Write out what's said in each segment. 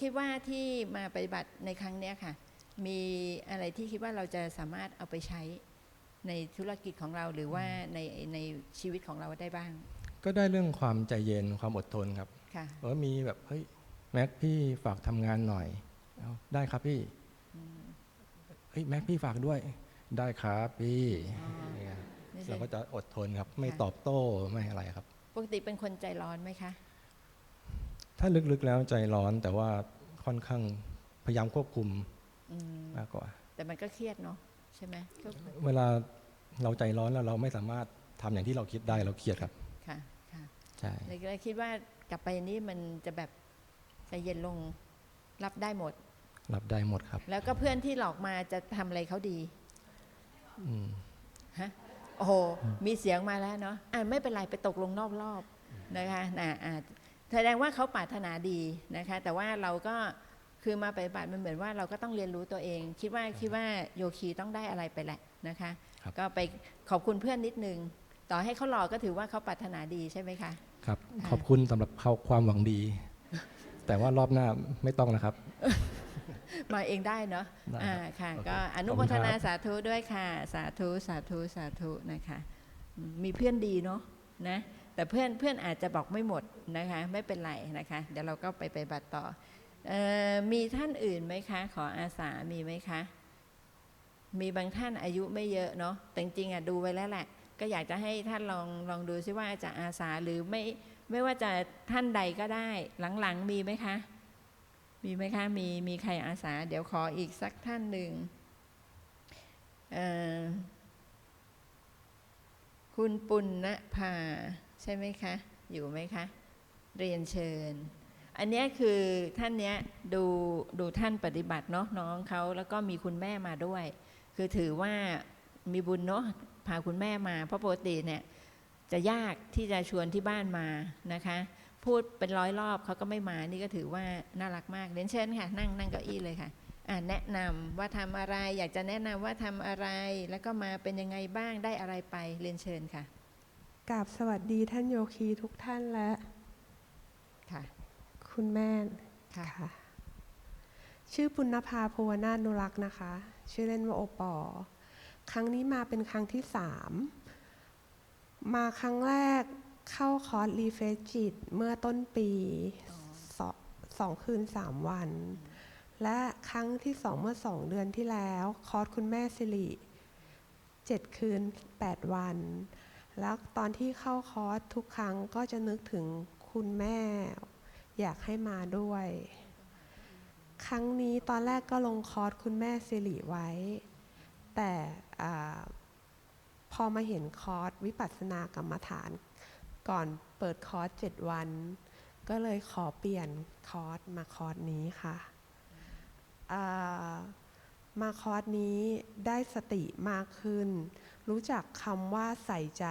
คิดว่าที่มาปฏิบัติในครั้งเนี้ยค่ะ มีอะไรที่คิดว่าเราจะสามารถเอาไปใช้ในธุรกิจของเราหรือว่าในในชีวิตของเราได้บ้าง ก็ได้เรื่องความใจเย็นความอดทนครับค่ะ เออมีแบบเฮ้ยแม็กพี่ฝากทำงานหน่อยเอาได้ครับพี่เฮ้ยแม็กพี่ฝากด้วย ได้ครับพี่เนี่ยนี่สิเราก็จะอดทนครับ ไม่ค่ะตอบโต้ไม่อะไรครับ ปกติเป็นคนใจร้อนไหมคะ ถ้าลึกๆแล้วใจร้อนแต่ว่าค่อนข้างพยายามควบคุมอืมมากกว่า แต่มันก็เครียดเนาะใช่ไหมก็เวลาเราใจร้อนแล้วเราไม่สามารถทำอย่างที่เราคิดได้เราเครียดครับ ค่ะค่ะใช่เลยก็เลยคิดว่ากลับไปนี้มันจะแบบใจเย็นลงรับได้หมด รับได้หมดครับแล้วก็เพื่อนที่หลอกมาจะทำอะไรเขาดี อืมฮะโอ้โห มีเสียงมาแล้วเนาะอ่าไม่เป็นไร ไปตกลงนอกรอบนะคะนะอ่า แสดงว่าเขาปรารถนาดีนะคะ แต่ว่าเราก็คือมาปฏิบัติมันเหมือนว่าเราก็ต้องเรียนรู้ตัวเอง คิดว่าคิดว่าโยคีต้องได้อะไรไปแหละนะคะครับก็ไปขอบคุณเพื่อนนิดนึง ต่อให้เขาหลอกก็ถือว่าเขาปรารถนาดีใช่ไหมคะครับค่ะขอบคุณสำหรับเขาความหวังดี แต่ว่ารอบหน้าไม่ต้องนะครับ มาเองได้เนาะได้อ่าครับค่ะโอเคก็อนุขอบโมคุณทนาครับสาธุด้วยค่ะ สาธุสาธุสาธุนะคะอืมมีเพื่อนดีเนาะนะ แต่เพื่อนเพื่อนอาจจะบอกไม่หมดนะคะ ไม่เป็นไรนะคะ เดี๋ยวเราก็ไปไปบัตรต่อออมีท่านอื่นไหมคะ ขออาสามีไหมคะ มีบางท่านอายุไม่เยอะเนาะแต่จริงอะดูไว้แล้วแหละ ก็อยากจะให้ท่านลองลองดูซิว่าจะอาสาหรือไม่ไม่ว่าจะท่านใดก็ได้ หลังๆมีไหมคะ มีไหมคะ มีมีใครอาสา เดี๋ยวขออีกสักท่านหนึ่งคุณปุณณภา ใช่ไหมคะ อยู่ไหมคะ เรียนเชิญ อันนี้คือท่านเนี้ยดูดูท่านปฏิบัติเนาะน้องเขาแล้วก็มีคุณแม่มาด้วย คือถือว่ามีบุญเนาะพาคุณแม่มา เพราะปกติเนี่ยจะยากที่จะชวนที่บ้านมานะคะ พูดเป็นร้อยรอบเขาก็ไม่มานี่ก็ถือว่าน่ารักมากเรียนเชิญค่ะ นั่งนั่งเก้าอี้เลยค่ะอ่าแนะนำว่าทำอะไรอยากจะแนะนำว่าทำอะไร แล้วก็มาเป็นยังไงบ้างได้อะไรไปเรียนเชิญค่ะ กราบสวัสดีท่านโยคีทุกท่านและค่ะ คุณแม่ค่ะค่ะชื่อปุณณภาภูวนาถนุรักษ์นะคะ ชื่อเล่นว่าโอปอ ครั้งนี้มาเป็นครั้งที่สามมาครั้งแรกเข้าคอร์สรีเฟรชจิตเมื่อต้นปีสองสองคืนสามวัน และครั้งที่สองเมื่อสองเดือนที่แล้ว คอร์สคุณแม่สิริเจ็ดคืนแปดวัน แล้วตอนที่เข้าคอร์สทุกครั้งก็จะนึกถึงคุณแม่ อยากให้มาด้วย ครั้งนี้ตอนแรกก็ลงคอร์สคุณแม่สิริไว้ แต่พอมาเห็นคอร์สวิปัสสนากรรมฐาน ก่อนเปิดคอร์สเจ็ดวัน ก็เลยขอเปลี่ยนคอร์สมาคอร์สนี้ค่ะ มาคอร์สนี้ได้สติมากขึ้น รู้จักคำว่าใส่ใจ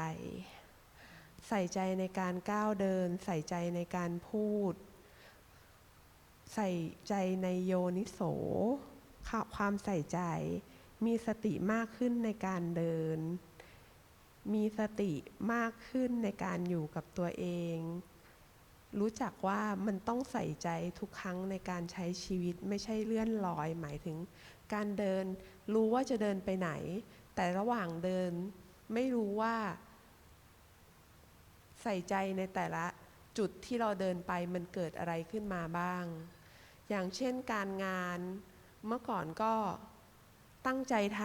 ใส่ใจในการก้าวเดิน ใส่ใจในการพูด ใส่ใจในโยนิโสค่ะความใส่ใจ มีสติมากขึ้นในการเดิน มีสติมากขึ้นในการอยู่กับตัวเอง รู้จักว่ามันต้องใส่ใจทุกครั้งในการใช้ชีวิตไม่ใช่เลื่อนลอย หมายถึง การเดินรู้ว่าจะเดินไปไหน แต่ระหว่างเดินไม่รู้ว่า ใส่ใจในแต่ละจุดที่เราเดินไปมันเกิดอะไรขึ้นมาบ้าง อย่างเช่นการงานเมื่อก่อนก็ตั้งใจท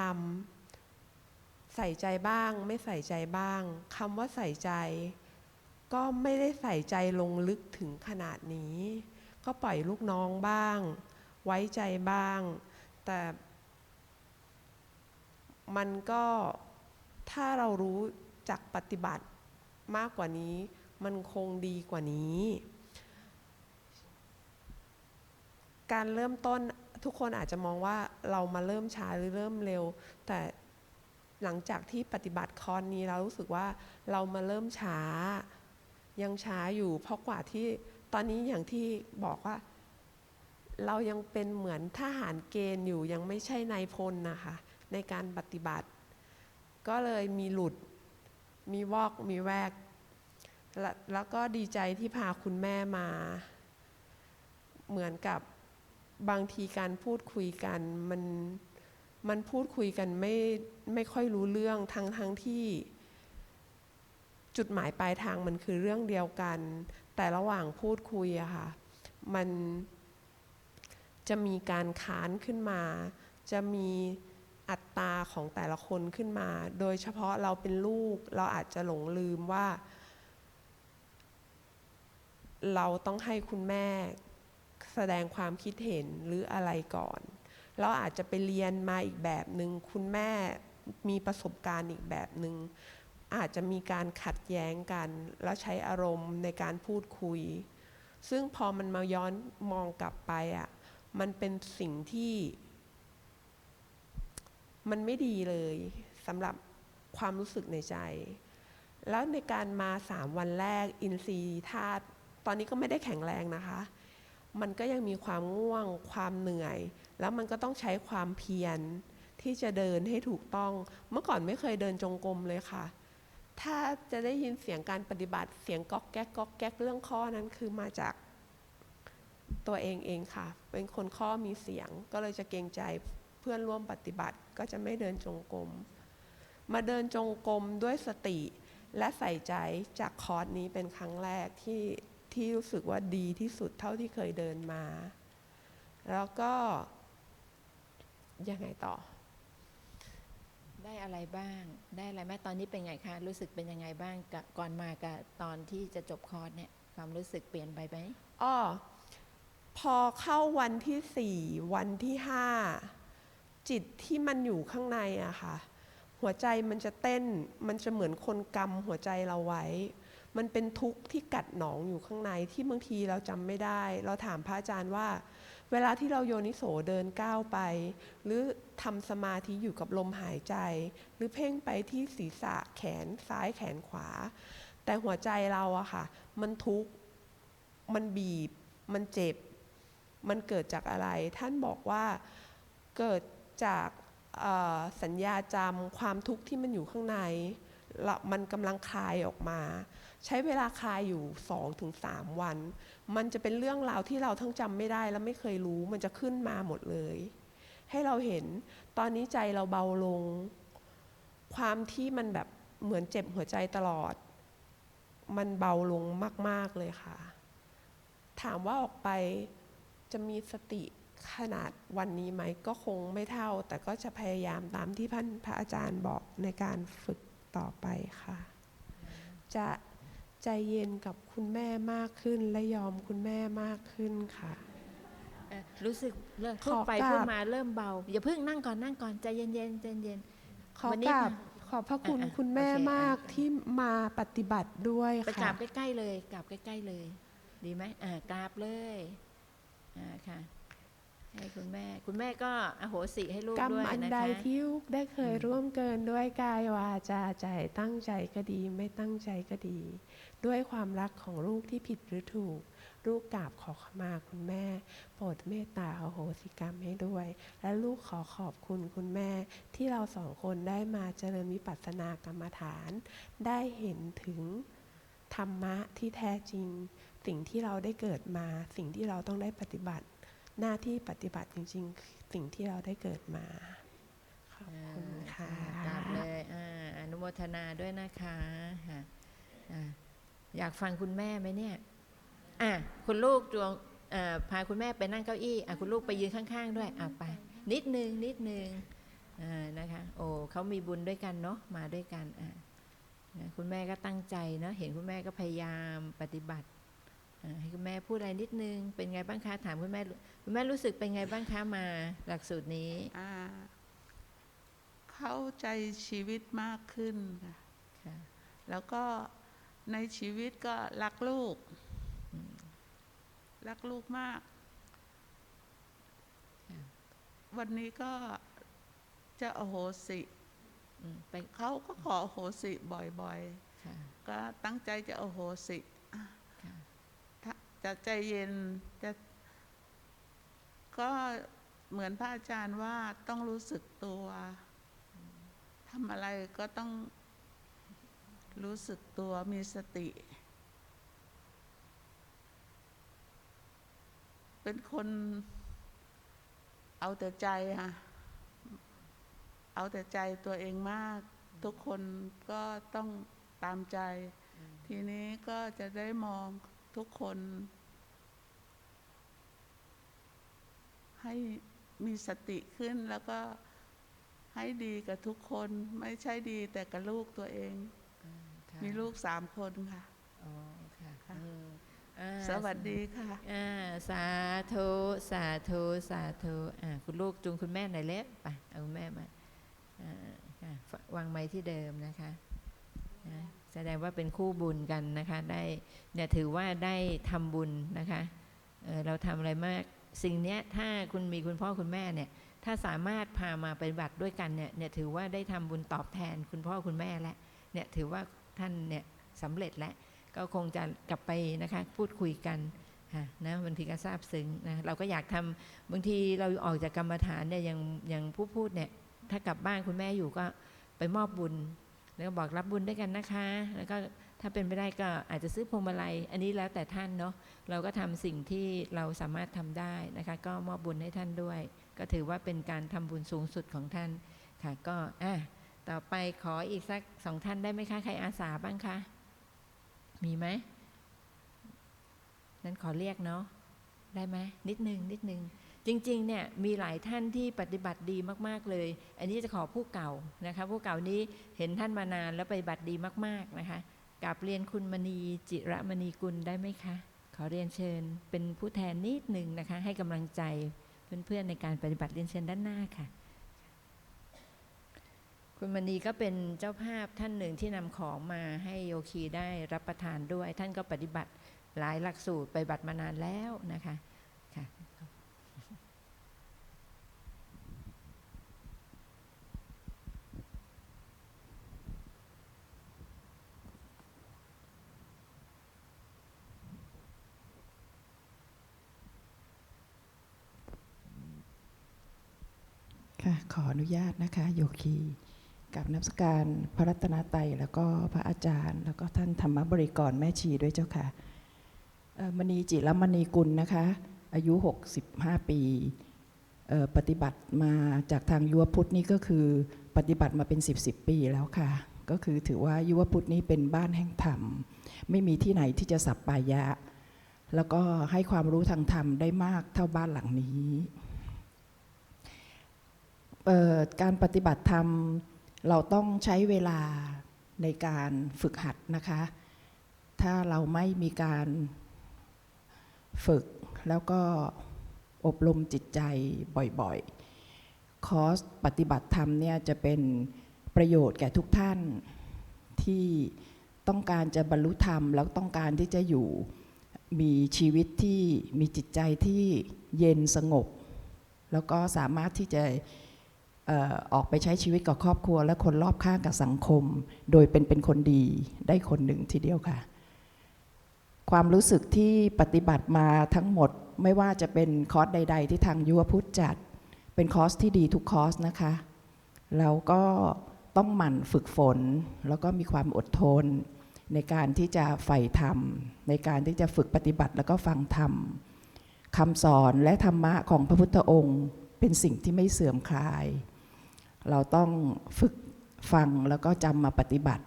ำใส่ใจบ้าง ไม่ใส่ใจบ้างคำว่าใส่ใจ ก็ไม่ได้ใส่ใจลงลึกถึงขนาดนี้ ก็ปล่อยลูกน้องบ้าง ไว้ใจบ้าง แต่มันก็ถ้าเรารู้จักปฏิบัติมากกว่านี้ มันคงดีกว่านี้ การเริ่มต้นทุกคนอาจจะมองว่าเรามาเริ่มช้าหรือเริ่มเร็ว แต่หลังจากที่ปฏิบัติคอนนี้เรารู้สึกว่าเรามาเริ่มช้า ยังช้าอยู่ เพราะกว่าที่ตอนนี้อย่างที่บอกว่า เรายังเป็นเหมือนทหารเกณฑ์อยู่ยังไม่ใช่นายพลนะคะในการปฏิบัติ ก็เลยมีหลุดมีวอกมีแวกแลแล้วก็ดีใจที่พาคุณแม่มา เหมือนกับบางทีการพูดคุยกันมันมันพูดคุยกันไม่ไม่ค่อยรู้เรื่องทั้งทั้งที่ จุดหมายปลายทางมันคือเรื่องเดียวกัน แต่ระหว่างพูดคุยอะค่ะ มันจะมีการค้านขึ้นมา จะมีอัตราของแต่ละคนขึ้นมา โดยเฉพาะเราเป็นลูกเราอาจจะหลงลืมว่า เราต้องให้คุณแม่แสดงความคิดเห็นหรืออะไรก่อน เราอาจจะไปเรียนมาอีกแบบหนึง่งคุณแม่มีประสบการณ์อีกแบบหนึง่ง อาจจะมีการขัดแย้งกัน แล้วใช้อารมณ์ในการพูดคุย ซึ่งพอมันมาย้อนมองกลับไปอะมันเป็นสิ่งที่ มันไม่ดีเลยสำหรับความรู้สึกในใจ แล้วในการมาสามวันแรกอินทรีย์ธาตุตอนนี้ก็ไม่ได้แข็งแรงนะคะ มันก็ยังมีความง่วง ความเหนื่อย แล้วมันก็ต้องใช้ความเพียรที่จะเดินให้ถูกต้อง เมื่อก่อนไม่เคยเดินจงกรมเลยค่ะ ถ้าจะได้ยินเสียงการปฏิบัติเสียงก๊อกแก๊กก๊อกแก๊กเรื่องข้อนั้นคือมาจากตัวเองเองค่ะ เป็นคนข้อมีเสียงก็เลยจะเกรงใจเพื่อนร่วมปฏิบัติก็จะไม่เดินจงกรมมาเดินจงกรมด้วยสติและใส่ใจจากคอร์สนี้เป็นครั้งแรกที่ที่รู้สึกว่าดีที่สุดเท่าที่เคยเดินมา แล้วก็ยังไงต่อ ได้อะไรบ้าง ได้อะไรแม่ตอนนี้เป็นไงคะ รู้สึกเป็นยังไงบ้างกับก่อนมากับตอนที่จะจบคอร์สเนี่ย ความรู้สึกเปลี่ยนไปไหมอ้อพอเข้าวันที่สี่วันที่ห้าจิตที่มันอยู่ข้างในอะค่ะ หัวใจมันจะเต้น มันจะเหมือนคนกำหัวใจเราไว้ มันเป็นทุกข์ที่กัดหนองอยู่ข้างในที่บางทีเราจำไม่ได้ เราถามพระอาจารย์ว่า เวลาที่เราโยนิโสเดินก้าวไป หรือทำสมาธิอยู่กับลมหายใจ หรือเพ่งไปที่ศีรษะแขนซ้ายแขนขวา แต่หัวใจเราอะค่ะ มันทุกข์ มันบีบ มันเจ็บ มันเกิดจากอะไร ท่านบอกว่าเกิดจากสัญญาจำความทุกข์ที่มันอยู่ข้างใน มันกำลังคลายออกมา ใช้เวลาคลายอยู่2-3ถึง3วัน มันจะเป็นเรื่องราวที่เราทั้งจำไม่ได้และไม่เคยรู้มันจะขึ้นมาหมดเลย ให้เราเห็นตอนนี้ใจเราเบาลง ความที่มันแบบเหมือนเจ็บหัวใจตลอด มันเบาลงมาก ๆ เลยค่ะ ถามว่าออกไปจะมีสติขนาดวันนี้ไหมก็คงไม่เท่า แต่ก็จะพยายามตามที่ท่านพระอาจารย์บอกในการฝึก ต่อไปค่ะ จะใจเย็นกับคุณแม่มากขึ้นและยอมคุณแม่มากขึ้นค่ะเอ่อรู้สึกเริ่มขพูดอไปกราบพูดมาเริ่มเบา อย่าเพิ่งนั่งก่อนนั่งก่อนใจเย็นๆใจเย็นขอวันนี้กราบขอบพระคุณอะอะคุณแม่โอเคมากอะที่มาปฏิบัติด้วยไปกราค่ะบใกล้ๆเลยกราบใกล้ๆเลย ดีไหมอ่ากราบเลยอ่าค่ะ ให้คุณแม่ คุณแม่ก็อโหสิให้ลูกกรรมด้วยอันนะใดคะที่ลูกได้เคยอืมร่วมเกินด้วยกายวาจาใจตั้งใจก็ดีไม่ตั้งใจก็ดี ด้วยความรักของลูกที่ผิดหรือถูก ลูกกราบขอขมาคุณแม่ โปรดเมตตาอโหสิกรรมให้ด้วย และลูกขอขอบคุณคุณแม่ ที่เราสองคนได้มาเจริญวิปัสสนากรรมฐาน ได้เห็นถึงธรรมะที่แท้จริง สิ่งที่เราได้เกิดมา สิ่งที่เราต้องได้ปฏิบัติ หน้าที่ปฏิบัติจริง ๆ สิ่งที่เราได้เกิดมา ขอบคุณค่ะกราบเลยออนุโมทนาด้วยนะคะค่ะอยากฟังคุณแม่ไหมเนี่ยอะคุณลูกจวงพาคุณแม่ไปนั่งเก้าอี้อะคุณลูกไปยืนข้าง ๆ ด้วยอะไป นิดนึงนิดนึงนะคะ โอ้เขามีบุญด้วยกันเนาะมาด้วยกันอะคุณแม่ก็ตั้งใจเนาะเห็นคุณแม่ก็พยายามปฏิบัติ ให้คุณแม่พูดอะไรนิดนึง เป็นไงบ้างคะถามคุณแม่คุณแม่รู้สึกเป็นไงบ้างคะมาหลักสูตรนี้อ่าเข้าใจชีวิตมากขึ้นค่ะค่ะแล้วก็ในชีวิตก็รักลูก รักลูกมากค่ะวันนี้ก็จะอโหสิอืมไปเขาก็ขออโหสิบ่อยค่ะๆก็ตั้งใจจะอโหสิอะค่ะถ้า จะใจเย็นจะก็เหมือนพระอาจารย์ว่าต้องรู้สึกตัวทำอะไรก็ต้องรู้สึกตัวมีสติ เป็นคนเอาแต่ใจค่ะ เอาแต่ใจตัวเองมาก ทุกคนก็ต้องตามใจ ทีนี้ก็จะได้มอง ทุกคน ให้มีสติขึ้นแล้วก็ให้ดีกับทุกคนไม่ใช่ดีแต่กับลูกตัวเองค่ะมีลูกสามคนค่ะอ๋อค่ะค่ะอืมอ่าสวัสดีค่ะอ่าสาธุสาธุสาธุอ่าคุณลูกจูงคุณแม่หน่อยเล็บไปเอาคุณแม่มาอ่าค่ะฝวางไม้ที่เดิมนะคะนะ แสดงว่าเป็นคู่บุญกันนะคะ ได้เนี่ยถือว่าได้ทำบุญนะคะเเราทำอะไรมากสิ่งเนี้ยถ้าคุณมีคุณพ่อคุณแม่เนี่ยถ้าสามารถพามาปฏิบัติด้วยกันเนี่ยเนี่ยถือว่าได้ทำบุญตอบแทนคุณพ่อคุณแม่แล้วเนี่ยถือว่าท่านเนี่ยสำเร็จแล้วก็คงจะกลับไปนะคะพูดคุยกันค่ะนะบางทีก็ทราบซึ้งนะเราก็อยากทำบางทีเราออกจากกรรมฐานเนี่ยอย่างอย่างผู้พูดเนี่ยถ้ากลับบ้านคุณแม่อยู่ก็ไปมอบบุญ แล้วก็บอกรับบุญด้วยกันนะคะ แล้วก็ถ้าเป็นไปได้ก็อาจจะซื้อพวงมาลัย อันนี้แล้วแต่ท่านเนาะเราก็ทำสิ่งที่เราสามารถทำได้นะคะ ก็มอบบุญให้ท่านด้วย ก็ถือว่าเป็นการทำบุญสูงสุดของท่านค่ะ ก็อะต่อไปขออีกสักสองท่านได้ไหมคะใครอาสาบ้างคะมีไหมนั้นขอเรียกเนาะได้ไหมนิดนึงนิดนึง จริงๆเนี่ยมีหลายท่านที่ปฏิบัติดีมากๆเลย อันนี้จะขอผู้เก่านะคะผู้เก่านี้เห็นท่านมานานแล้วปฏิบัติดีมากๆนะคะกราบเรียนคุณมณีจิระมณีกุลได้ไหมคะ ขอเรียนเชิญเป็นผู้แทนนิดหนึ่งนะคะ ให้กำลังใจเพื่อนๆในการปฏิบัติเรียนเชิญด้านหน้าค่ะ คุณมณีก็เป็นเจ้าภาพท่านหนึ่งที่นำของมาให้โยคีได้รับประทานด้วย ท่านก็ปฏิบัติหลายหลักสูตรปฏิบัติมานานแล้วนะคะ ค่ะข ออนุญาตนะคะโยคีกับนับสการพระรัตนตรัยแล้วก็พระอาจารย์ แล้วก็ท่านธรรมบริกรแม่ชีด้วยเจ้าค่ะมณีจิรมณีกุลนะคะ อายุ 65 ปีปฏิบัติมาจากทางยุวพุทธนี่ก็คือปฏิบัติมาเป็น 10 10ปีแล้วค่ะ ก็คือถือว่ายุวพุทธนี่เป็นบ้านแห่งธรรม ไม่มีที่ไหนที่จะสับปายะ แล้วก็ให้ความรู้ทางธรรมได้มากเท่าบ้านหลังนี้ การปฏิบัติธรรมเราต้องใช้เวลาในการฝึกหัดนะคะ ถ้าเราไม่มีการฝึกแล้วก็อบรมจิตใจบ่อยๆ คอร์สปฏิบัติธรรมเนี่ยจะเป็นประโยชน์แก่ทุกท่านที่ต้องการจะบรรลุธรรม แล้วต้องการที่จะอยู่มีชีวิตที่มีจิตใจที่เย็นสงบ แล้วก็สามารถที่จะ ออออกไปใช้ชีวิตกับครอบครัว และคนรอบข้างกับสังคม โดยเป็นเป็นคนดีได้คนหนึ่งทีเดียวค่ะ ความรู้สึกที่ปฏิบัติมาทั้งหมดไม่ว่าจะเป็นคอร์สใด ๆ ที่ทางยุวพุทธจัด เป็นคอร์สที่ดีทุกคอร์สนะคะแล้วก็ต้องหมั่นฝึกฝน แล้วก็มีความอดทน ในการที่จะใฝ่ธรรม ในการที่จะฝึกปฏิบัติแล้วก็ฟังธรรมคำสอนและธรรมะของพระพุทธองค์ เป็นสิ่งที่ไม่เสื่อมคลาย เราต้องฝึกฟังแล้วก็จำมาปฏิบัติ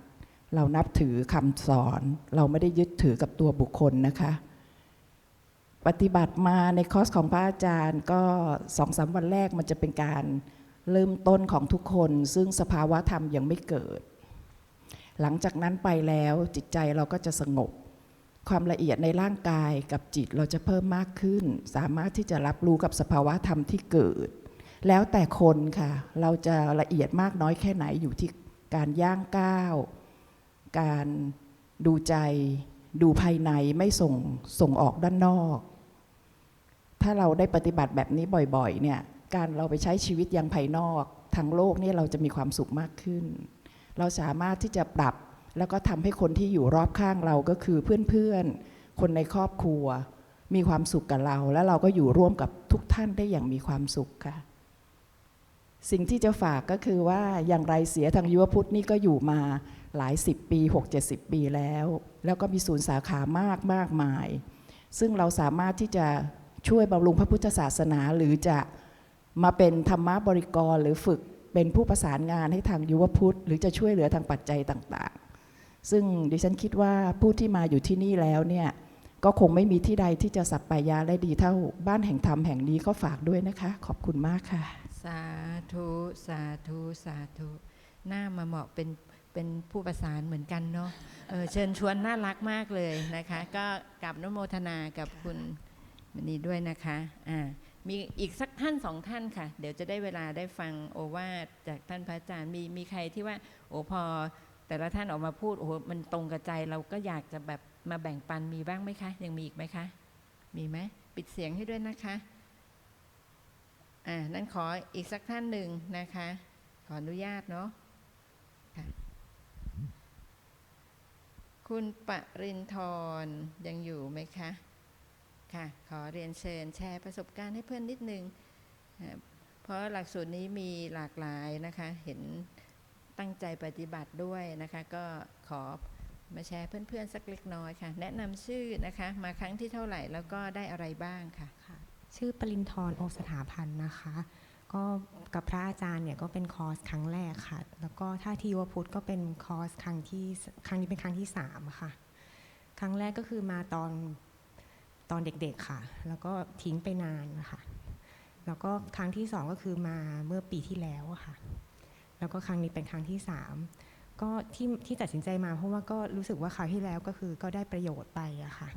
เรานับถือคำสอน เราไม่ได้ยึดถือกับตัวบุคคลนะคะ ปฏิบัติมาในคอร์สของพระอาจารย์ก็สองสามวันแรกมันจะเป็นการเริ่มต้นของทุกคน ซึ่งสภาวะธรรมยังไม่เกิด หลังจากนั้นไปแล้วจิตใจเราก็จะสงบ ความละเอียดในร่างกายกับจิตเราจะเพิ่มมากขึ้น สามารถที่จะรับรู้กับสภาวะธรรมที่เกิด แล้วแต่คนค่ะ เราจะละเอียดมากน้อยแค่ไหนอยู่ที่การย่างก้าว การดูใจ ดูภายในไม่ส่งส่งออกด้านนอก ถ้าเราได้ปฏิบัติแบบนี้บ่อยๆ เนี่ย การเราไปใช้ชีวิตยังภายนอกทางโลกนี่เราจะมีความสุขมากขึ้น เราสามารถที่จะปรับแล้วก็ทำให้คนที่อยู่รอบข้างเราก็คือเพื่อนๆ คนในครอบครัว มีความสุขกับเรา และเราก็อยู่ร่วมกับทุกท่านได้อย่างมีความสุขค่ะ สิ่งที่จะฝากก็คือว่าอย่างไรเสียทางยุวพุทธนี่ก็อยู่มาหลายสิบปี 6 70 ปีแล้ว แล้วก็มีศูนย์สาขามากมากมาย ซึ่งเราสามารถที่จะช่วยบำรุงพระพุทธศาสนา หรือจะมาเป็นธรรมบริกรหรือฝึกเป็นผู้ประสานงานให้ทางยุวพุทธ หรือจะช่วยเหลือทางปัจจัยต่างๆ ซึ่งดิฉันคิดว่าผู้ที่มาอยู่ที่นี่แล้วเนี่ยก็คงไม่มีที่ใดที่จะสัปปายาและดีเท่าบ้านแห่งธรรมแห่งนี้ก็ฝากด้วยนะคะ ขอบคุณมากค่ะ สาธุสาธุสาธุหน้ามาเหมาะเป็นเป็นผู้ประสานเหมือนกันเนาะเเชิญชวนน่ารักมากเลยนะคะ ก็กลับนโมทนากับคุณมณีด้วยนะคะอ่ามีอีกสักท่านสองท่านค่ะ เดี๋ยวจะได้เวลาได้ฟังโอวาทจากท่านพระอาจารย์มีมีใครที่ว่า โอ้พอ แต่ละท่านออกมาพูดโอ้โหมันตรงกับใจเราก็อยากจะแบบมาแบ่งปันมีบ้างไหมคะ ยังมีอีกไหมคะ มีไหมปิดเสียงให้ด้วยนะคะ อ่านั่นขออีกสักท่านหนึ่งนะคะ ขออนุญาตเนาะค,ะคุณปรินทร์ยังอยู่ไหมคะ ค่ะ ขอเรียนเชิญแชร์ประสบการณ์ให้เพื่อนนิดนึง เพราะหลักสูตรนี้มีหลากหลายนะคะ เห็นตั้งใจปฏิบัติด้วยนะคะ ก็ขอมาแชร์เพื่อนๆสักเล็กน้อยค่ะ แนะนำชื่อนะคะ มาครั้งที่เท่าไหร่แล้วก็ได้อะไรบ้างค่ะค่ะ ชื่อปรินทร์โอสถาพันธ์นะคะ ก็กับพระอาจารย์เนี่ยก็เป็นคอร์สครั้งแรกค่ะ แล้วก็ถ้าทีวพุทธก็เป็นคอร์สครั้งที่ครั้งนี้เป็นครั้งที่สามค่ะ ครั้งแรกก็คือมาตอนตอนเด็กๆค่ะ แล้วก็ทิ้งไปนานนะคะแล้วก็ครั้งที่สองก็คือมาเมื่อปีที่แล้วค่ะ แล้วก็ครั้งนี้เป็นครั้งที่สามก็ที่ที่ตัดสินใจมาเพราะว่าก็รู้สึกว่าคราวที่แล้วก็คือก็ได้ประโยชน์ไปอะค่ะ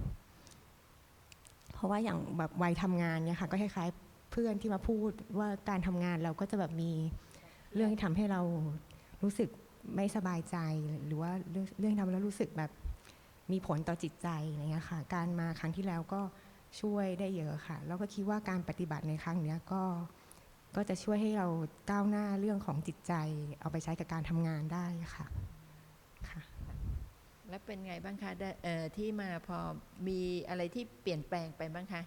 เพราะว่าอย่างแบบวัยทำงานเนี่ยค่ะก็คล้ายๆเพื่อนที่มาพูดว่าการทำงานเราก็จะแบบมีเรื่องที่ทำให้เรารู้สึกไม่สบายใจหรือว่าเรื่องเรื่องที่ทำแล้วรู้สึกแบบมีผลต่อจิตใจอะไรเงี้ยค่ะ การมาครั้งที่แล้วก็ช่วยได้เยอะค่ะ แล้วก็คิดว่าการปฏิบัติในครั้งเนี้ยก็ก็จะช่วยให้เราก้าวหน้าเรื่องของจิตใจ เอาไปใช้กับการทำงานได้ค่ะ แล้วเป็นไงบ้างคะได้เอ่อที่มาพอมีอะไรที่เปลี่ยนแปลงไปบ้างคะ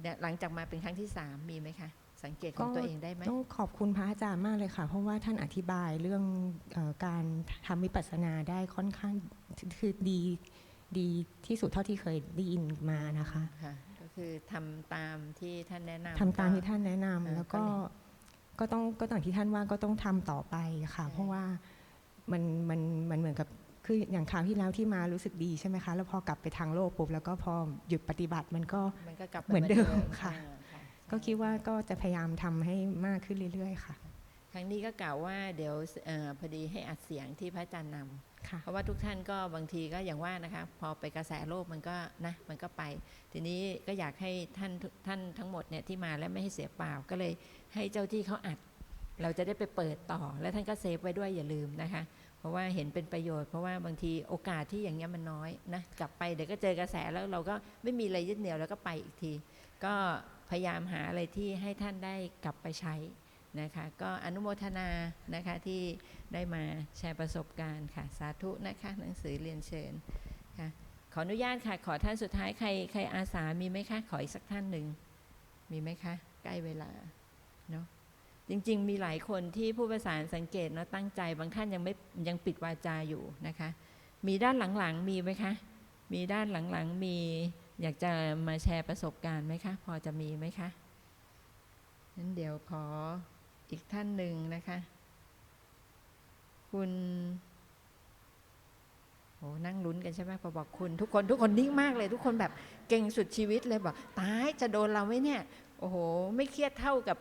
เดี๋ยวหลังจากมาเป็นครั้งที่สามมีไหมคะ สังเกตของตัวเองได้ไหมต้องขอบคุณพระอาจารย์มากเลยค่ะ เพราะว่าท่านอธิบายเรื่องเออการทำวิปัสสนาได้ค่อนข้างคือดีดีที่สุดเท่าที่เคยได้ยินมานะคะค่ะก็คือทำตามที่ท่านแนะนำทำตามที่ท่านแนะนำเออแล้วก็ก็ก็ต้องก็ต่างที่ท่านว่าก็ต้องทำต่อไปค่ะ เพราะว่ามันมันมันเหมือนกับ คืออย่างคราวที่แล้วที่มารู้สึกดีใช่ไหมคะแล้วพอกลับไปทางโลกปุ๊บแล้วก็พอหยุดปฏิบัติมันก็มันก็กลับไปเหมือนเดิมค่ะอ่าค่ะ ก็คิดว่าก็จะพยายามทำให้มากขึ้นเรื่อยๆค่ะ ครั้งนี้ก็กล่าวว่าเดี๋ยวเออพอดีให้อัดเสียงที่พระอาจารย์นำค่ะเพราะว่าทุกท่านก็บางทีก็อย่างว่านะคะพอไปกระแสโลกมันก็นะมันก็ไป ทีนี้ก็อยากให้ท่านทุกท่านทั้งหมดเนี่ยที่มาแล้วไม่ให้เสียเปล่าก็เลยให้เจ้าที่เขาอัด เราจะได้ไปเปิดต่อ แล้วท่านก็เซฟไว้ด้วยอย่าลืมนะคะ เพราะว่าเห็นเป็นประโยชน์เพราะว่าบางทีโอกาสที่อย่างเงี้ยมันน้อยนะกลับไปเดี๋ยวก็เจอกระแสแล้วเราก็ไม่มีอะไรยึดเหนี่ยวแล้วก็ไปอีกที ก็พยายามหาอะไรที่ให้ท่านได้กลับไปใช้นะคะ ก็อนุโมทนานะคะที่ได้มาแชร์ประสบการณ์ค่ะสาธุนะคะหนังสือเรียนเชิญค่ะขออนุญาตค่ะ ขอท่านสุดท้ายใครใครอาสามีไหมคะขออีกสักท่านหนึ่งมีไหมคะ ใกล้เวลาเนาะ จริง ๆ มีหลายคนที่ผู้ประสานสังเกตเนาะตั้งใจ บางท่านยังไม่ยังปิดวาจาอยู่นะคะ มีด้านหลังๆมีไหมคะ มีด้านหลังๆมีอยากจะมาแชร์ประสบการณ์ไหมคะ พอจะมีไหมคะนั้นเดี๋ยวขออีกท่านหนึ่งนะคะ คุณโอ้นั่งลุ้นกันใช่ไหมพอบอกคุณ ทุกคนทุกคนนิ่งมากเลย ทุกคนแบบเก่งสุดชีวิตเลยบอกตายจะโดนเราไหมเนี่ย โอ้โห ไม่เครียดเท่ากับ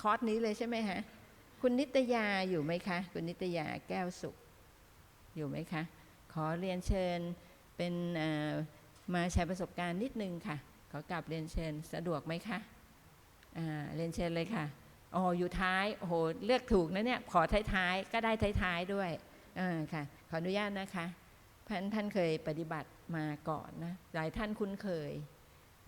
คอร์สนี้เลยใช่ไหมฮะคุณนิตยาอยู่ไหมคะ คุณนิตยาแก้วสุข อยู่ไหมคะ ขอเรียนเชิญเป็นมาแชร์ประสบการณ์นิดนึงค่ะ ขอกลับเรียนเชิญสะดวกไหมคะเรียนเชิญเลยค่ะอ๋ออยู่ท้ายโอ้โหเลือกถูกนะเนี่ยขอท้ายๆก็ได้ท้ายๆด้วยอ่าค่ะ ขออนุญาตนะคะท่านท่านเคยปฏิบัติมาก่อนนะหลายท่านคุ้นเคย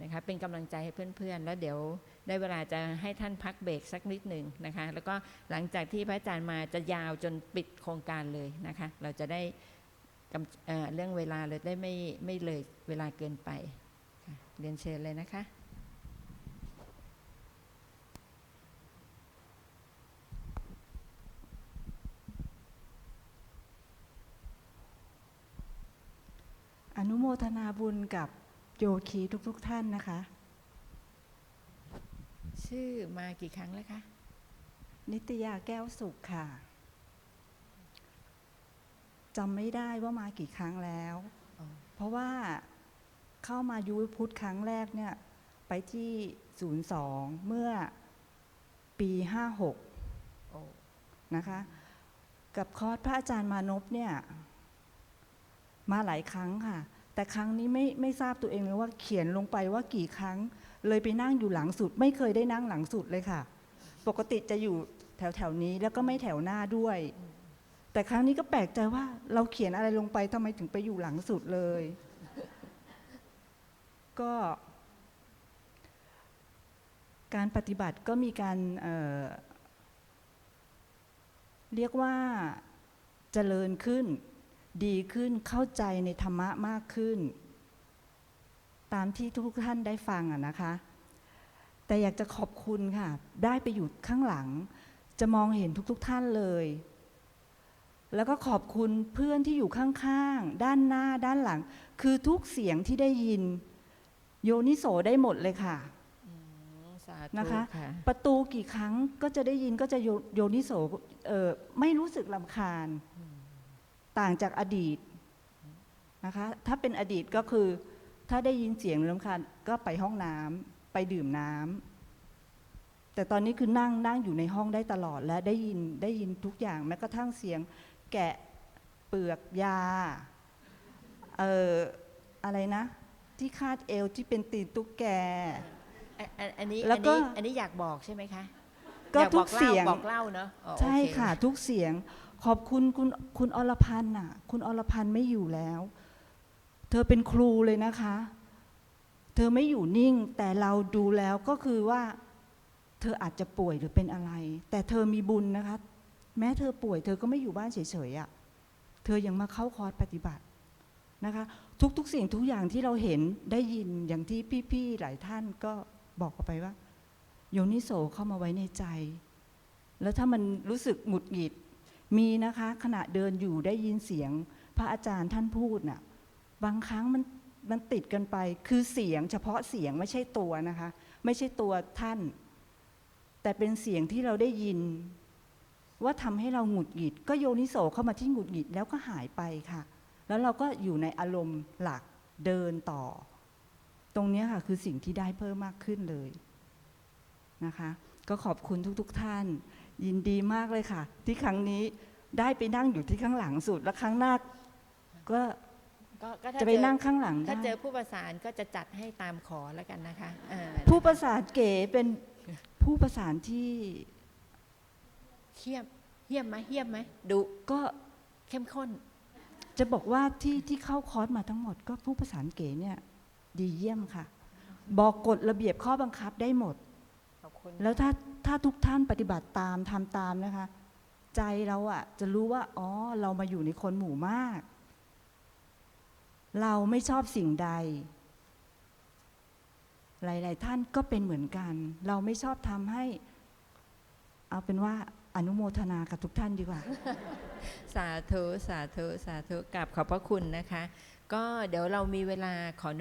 นะคะเป็นกำลังใจให้เพื่อนๆ แล้วเดี๋ยว ได้เวลาจะให้ท่านพักเบรกสักนิดหนึ่งนะคะ แล้วก็หลังจากที่พระอาจารย์มาจะยาวจนปิดโครงการเลยนะคะ เราจะได้กเเรื่องเวลาเลยได้ไม่ไม่เลยเวลาเกินไปเรียนเชิญเลยนะคะอนุโมทนาบุญกับโยคีทุกๆทท่านนะคะ ชื่อมากี่ครั้งแล้วคะ นิตยาแก้วสุขค่ะจำไม่ได้ว่ามากี่ครั้งแล้วอ๋อเพราะว่าเข้ามายูพุทธครั้งแรกเนี่ย ไปที่02เมื่อปี56โอ้นะคะ กับคอร์สพระอาจารย์มานพเนี่ย มาหลายครั้งค่ะ แต่ครั้งนี้ไม่ไม่ทราบตัวเองเลยว่าเขียนลงไปว่ากี่ครั้ง เลยไปนั่งอยู่หลังสุด ไม่เคยได้นั่งหลังสุดเลยค่ะ ปกติจะอยู่แถวแถวนี้แล้วก็ไม่แถวหน้าด้วย แต่ครั้งนี้ก็แปลกใจว่า เราเขียนอะไรลงไปทำไมถึงไปอยู่หลังสุดเลย ก็ การปฏิบัติก็มีการเเรียกว่าเจริญขึ้น ดีขึ้นเข้าใจในธรรมะมากขึ้น ตามที่ทุกท่านได้ฟังอะนะคะ แต่อยากจะขอบคุณค่ะ ได้ไปอยู่ข้างหลัง จะมองเห็นทุกๆทท่านเลย แล้วก็ขอบคุณเพื่อนที่อยู่ข้างๆ ด้านหน้าด้านหลัง คือทุกเสียงที่ได้ยิน โยนิโสได้หมดเลยค่ะอืมสาธุนะคะค่ะประตูกี่ครั้งก็จะได้ยินก็จะโยโยนิโสเอ่อไม่รู้สึกลำคาญ ต่างจากอดีตนะคะ ถ้าเป็นอดีตก็คือ ถ้าได้ยินเสียงลำคาญก็ไปห้องน้ำไปดื่มน้ำแต่ตอนนี้คือนั่งนั่งอยู่ในห้องได้ตลอดและได้ยินได้ยินทุกอย่างแม้กระทั่งเสียงแกะเปลือกยาเอ่ออะไรนะ ที่คาดเอวที่เป็นตีนตุ๊กแก อันอันอันนี้แล้อัวนก็นี้อันนี้อยากบอกใช่ไหมคะก็อยาทุบอกกเสียงล่าบอกเล่าเนาะอ๋อใช่โอเค่ะ ทุกเสียงขอบคุณคุณคุณอรพันธ์น่ะ คุณอรพันธ์ไม่อยู่แล้ว เธอเป็นครูเลยนะคะ เธอไม่อยู่นิ่งแต่เราดูแล้วก็คือว่า เธออาจจะป่วยหรือเป็นอะไร แต่เธอมีบุญนะคะ แม้เธอป่วย เธอก็ไม่อยู่บ้านเฉยๆอะ่ะเธอยังมาเข้าคอร์สปฏิบัตินะคะทุกๆสิ่งทุกอย่างที่เราเห็นได้ยินอย่างที่พี่ๆหลายท่านก็บอกไปว่า โยนิโสเข้ามาไว้ในใจ แล้วถ้ามันรู้สึกหงุดหงิดมีนะคะ ขณะเดินอยู่ได้ยินเสียง พระอาจารย์ท่านพูดน่ะ บางครั้งมันมันติดกันไป คือเสียงเฉพาะเสียงไม่ใช่ตัวนะคะ ไม่ใช่ตัวท่าน แต่เป็นเสียงที่เราได้ยิน ว่าทำให้เราหงุดหงิด ก็โยนิโสเข้ามาที่หงุดหงิดแล้วก็หายไปค่ะ แล้วเราก็อยู่ในอารมณ์หลักเดินต่อ ตรงนี้ค่ะคือสิ่งที่ได้เพิ่มมากขึ้นเลยนะคะ ก็ขอบคุณทุกๆท่าน ยินดีมากเลยค่ะ ที่ครั้งนี้ได้ไปนั่งอยู่ที่ข้างหลังสุด แล้วครั้งหน้าก็ ก็ก็ถ้าจะไปเจอนั่งข้างหลังถ้าเจได้อผู้ประสานก็จะจัดให้ตามขอแล้วกันนะคะเออผู้ประสานเก๋เป็นผู้ประสานที่เฮี้ยมเฮี้ยมไหมเฮี้ยมไหมดุก็เข้มข้น จะบอกว่าที่ที่เข้าคอร์สมาทั้งหมด ก็ผู้ประสานเก๋เนี่ยดีเยี่ยมค่ะ บอกกฎระเบียบข้อบังคับได้หมด ขอบคุณแล้วถ้าถ้าทุกท่านปฏิบัติตามทำตามนะคะ ใจเราอะจะรู้ว่าอ๋อเรามาอยู่ในคนหมู่มาก เราไม่ชอบสิ่งใด หลาย ๆ ท่านก็เป็นเหมือนกัน เราไม่ชอบทำให้ เอาเป็นว่าอนุโมทนากับทุกท่านดีกว่า สาธุ สาธุ สาธุกราบขอบพระคุณนะคะ ก็เดี๋ยวเรามีเวลาขออนุญาต